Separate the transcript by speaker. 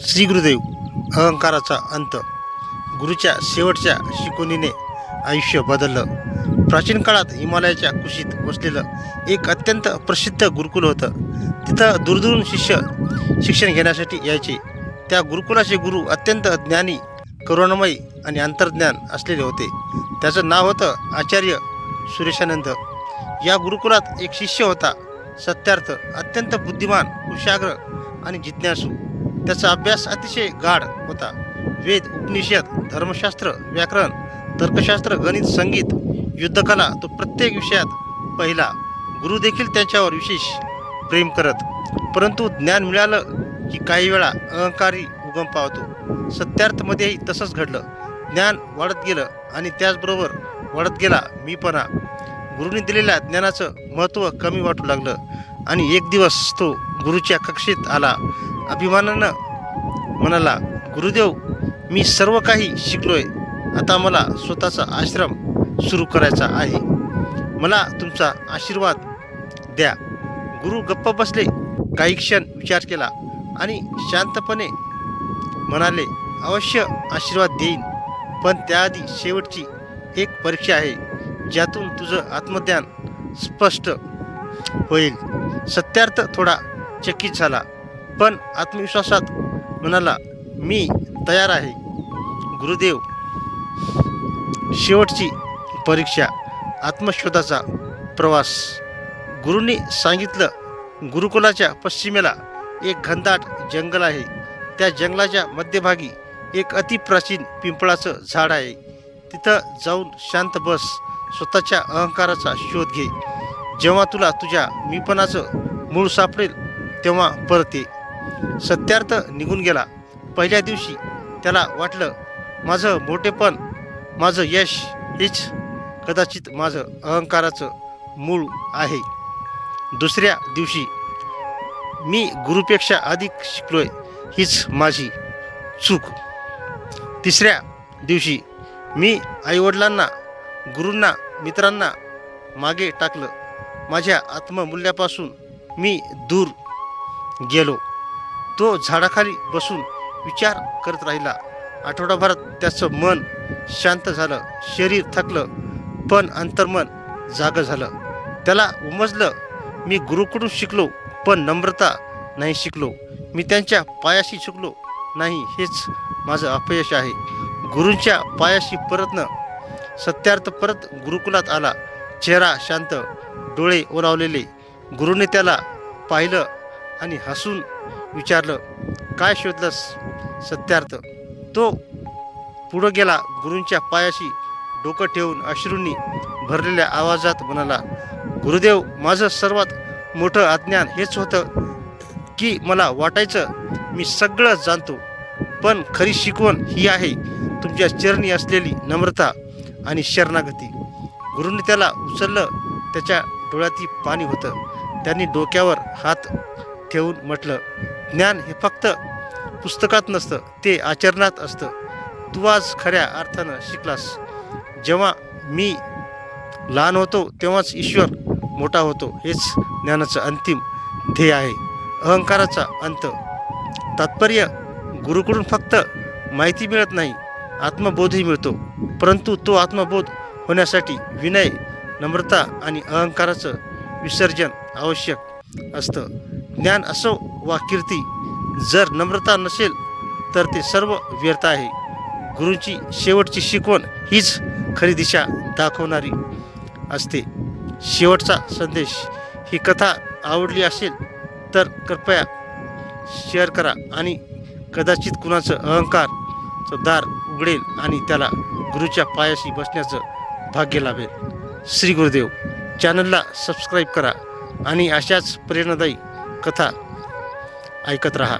Speaker 1: श्री गुरुदेव अहंकाराचा अंत. गुरुच्या शेवटच्या शिकवणीने आयुष्य बदललं. प्राचीन काळात हिमालयाच्या कुशीत वसलेलं एक अत्यंत प्रसिद्ध गुरुकुल होतं. तिथं दूरदूरून शिष्य शिक्षण घेण्यासाठी यायचे. त्या गुरुकुलाचे गुरु अत्यंत ज्ञानी करुणामयी आणि अंतर्ज्ञान असलेले होते. त्याचं नाव होतं आचार्य सुरेशानंद. या गुरुकुलात एक शिष्य होता सत्यार्थ अत्यंत बुद्धिमान कुशाग्र आणि जिज्ञासू. त्याचा अभ्यास अतिशय गाढ होता. वेद उपनिषद धर्मशास्त्र व्याकरण तर्कशास्त्र गणित संगीत युद्धकला तो प्रत्येक विषयात पहिला. गुरु देखील विशेष प्रेम करत. परंतु ज्ञान मिळालं की काही वेळा अहंकारी उगम पावतो. सत्यार्थमध्येही तसंच घडलं. ज्ञान वाढत गेलं आणि त्याचबरोबर वाढत गेला मीपणा. गुरुने दिलेल्या ज्ञानाचं महत्त्व कमी वाटू लागलं. आणि एक दिवस तो गुरुच्या कक्षेत आला. अभिमानानं म्हणाला गुरुदेव मी सर्व काही शिकलोय. आता मला स्वतःचा आश्रम सुरू करायचा आहे. मला तुमचा आशीर्वाद द्या. गुरु गप्प बसले काही क्षण विचार केला आणि शांतपणे म्हणाले अवश्य आशीर्वाद देईन पण त्याआधी शेवटची एक परीक्षा आहे ज्यातून तुझं आत्मज्ञान स्पष्ट होईल. सत्यार्थ थोडा चकित झाला. पण आत्मविश्वासात म्हणाला मी तयार आहे. गुरुदेव शेवटची परीक्षा आत्मशोधाचा प्रवास. गुरुंनी सांगितलं गुरुकुलाच्या पश्चिमेला एक घनदाट जंगल आहे. त्या जंगलाच्या मध्यभागी एक अतिप्राचीन पिंपळाचं झाड आहे. तिथं जाऊन शांत बस स्वतःच्या अहंकाराचा शोध घे. जेव्हा तुला तुझ्या मीपणाचं मूळ सापडेल तेव्हा परत ये. सत्यार्थ निघून गेला. पहिल्या दिवशी त्याला वाटलं माझं मोठेपण माझं यश हेच कदाचित माझं अहंकाराचं मूळ आहे. दुसऱ्या दिवशी मी गुरुपेक्षा अधिक शिकलोय हीच माझी चूक. तिसऱ्या दिवशी मी आईवडिलांना गुरूंना मित्रांना मागे टाकलं. माझ्या आत्ममूल्यापासून मी दूर गेलो. तो झाडाखाली बसून विचार करत राहिला. आठवडाभरात त्याचं मन शांत झालं शरीर थकलं पण अंतर्मन जागं झालं. त्याला उमजलं मी गुरुकडून शिकलो पण नम्रता नाही शिकलो. मी त्यांच्या पायाशी शिकलो नाही हेच माझं अपयश आहे. गुरूंच्या पायाशी परतणं सत्यार्थ परत गुरुकुलात आला. चेहरा शांत डोळे ओलावलेले. गुरुने त्याला पाहिलं आणि हसून विचारलं काय शोधलंस? सत्यार्थ. तो पुढं गेला गुरूंच्या पायाशी डोकं ठेवून अश्रूंनी भरलेल्या आवाजात म्हणाला गुरुदेव माझं सर्वात मोठं अज्ञान हेच होतं की मला वाटायचं मी सगळं जाणतो पण खरी शिकवण ही आहे तुमच्या चरणी असलेली नम्रता आणि शरणागती. गुरुने त्याला उचललं. त्याच्या डोळ्यातील पाणी होतं. त्यांनी डोक्यावर हात ठेवून म्हटलं ज्ञान हे फक्त पुस्तकात नसतं ते आचरणात असतं. तू आज खऱ्या अर्थानं शिकलास. जेव्हा मी लहान होतो तेव्हाच ईश्वर मोठा होतो. हेच ज्ञानाचं अंतिम ध्येय आहे. अहंकाराचा अंत. तात्पर्य गुरुकडून फक्त माहिती मिळत नाही आत्मबोधही मिळतो. परंतु तो आत्मबोध होण्यासाठी विनय नम्रता आणि अहंकाराचं विसर्जन आवश्यक असतं. ज्ञान असो वा कीर्ती जर नम्रता नसेल तर ते सर्व व्यर्थ आहे. गुरूंची शेवटची शिकवण हीच खरी दिशा दाखवणारी असते. शेवटचा संदेश ही कथा आवडली असेल तर कृपया शेअर करा आणि कदाचित कुणाचं अहंकारचं दार उघडेल आणि त्याला गुरुच्या पायाशी बसण्याचं भाग्य लाभेल श्री गुरुदेव चॅनलला सबस्क्राईब करा आणि अशाच प्रेरणादायी कथा ऐकत रहा.